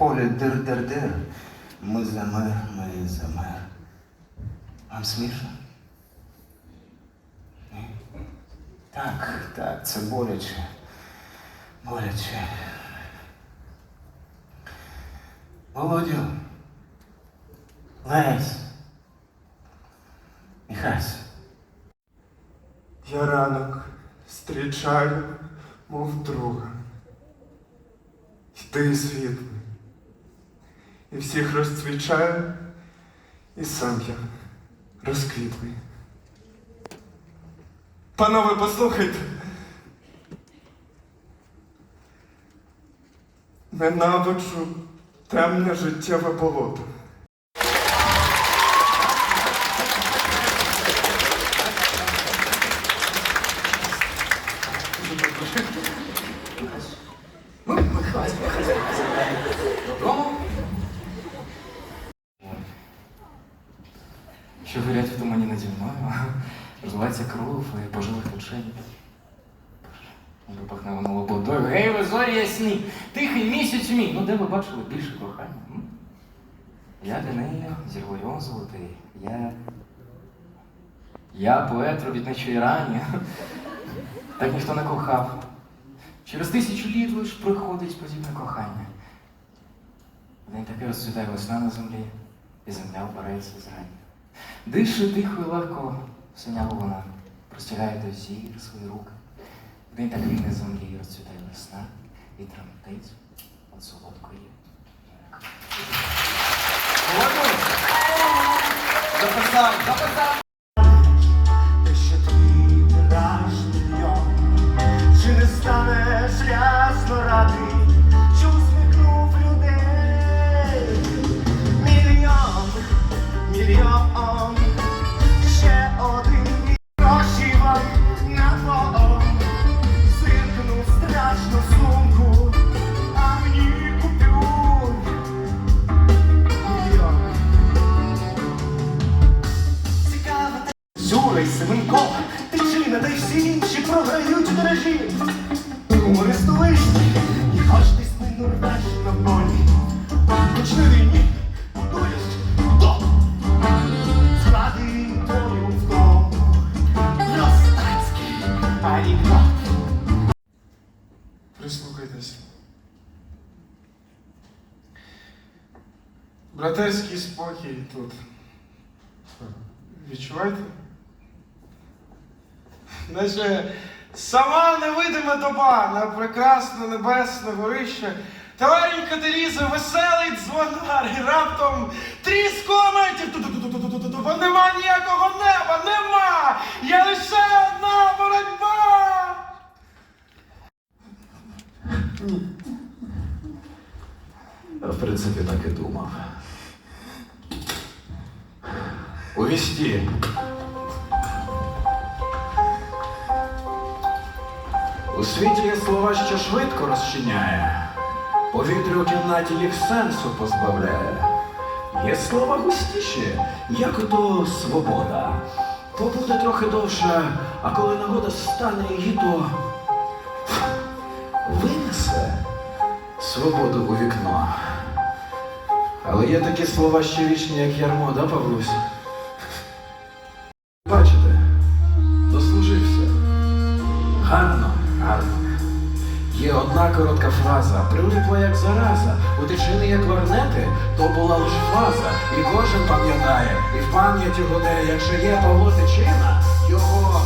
полі дир-дир-дир. Ми за мир, ми за мир. Вам смішно? Так, так, це боляче. Боляче. Володю. Лесь. Міхась. Я ранок зустрічаю, мов друга. І ти світлий. І всіх розцвічаю, і сам я розквітлий. Панове, послухайте. Ненавиджу темне життєве болото. Додому? Що горять в тумані наді мною, розливається кров і по жилах очей. Випахне воно лободою. Гей, ви зорі ясні, тихий місяць мій. Ну де ви бачили більше кохання? Я для неї зірвойон золотий. Я. Я поет робітничої рані. Так ніхто не кохав. Через тисячу літ лиш приходить подібне кохання. День таки розцвітає весна на землі, і земля вбирається з рання. Дише тихо і легко синява вона, простягає до зір свої руки. В день такий на землі розцвітає весна і тремтить від солодкої. Записав, записав. Зюра й Семенко, Тичина та й всі інші програють у дорожі. Гумористу лишні, і хоч ти спину рвеш на полі. Хоч на війні. Братерський спокій тут. Відчуваєте? Наче сама невидима доба на прекрасне небесне горище. Таленька Теріза, веселий дзвонар, і раптом тріск кулеметів. Ту-ту-ту-ту-ту-ту-ту. Бо нема ніякого неба, нема! Є лише одна боротьба! В принципі, так і думав. У вісті. У світі є слова, що швидко розчиняє, повітря у кімнаті їх сенсу позбавляє. Є слова густіші, як ото свобода. Побуде трохи довше, а коли нагода стане її, то винесе свободу у вікно. Але є такі слова ще вічні, як ярмо, да, Павлусь? Є одна коротка фраза, прилипла як зараза, у тичини як вернети, то була лиш фраза, і кожен пам'ятає, і в пам'яті гуде, якщо є Павло Тичина, його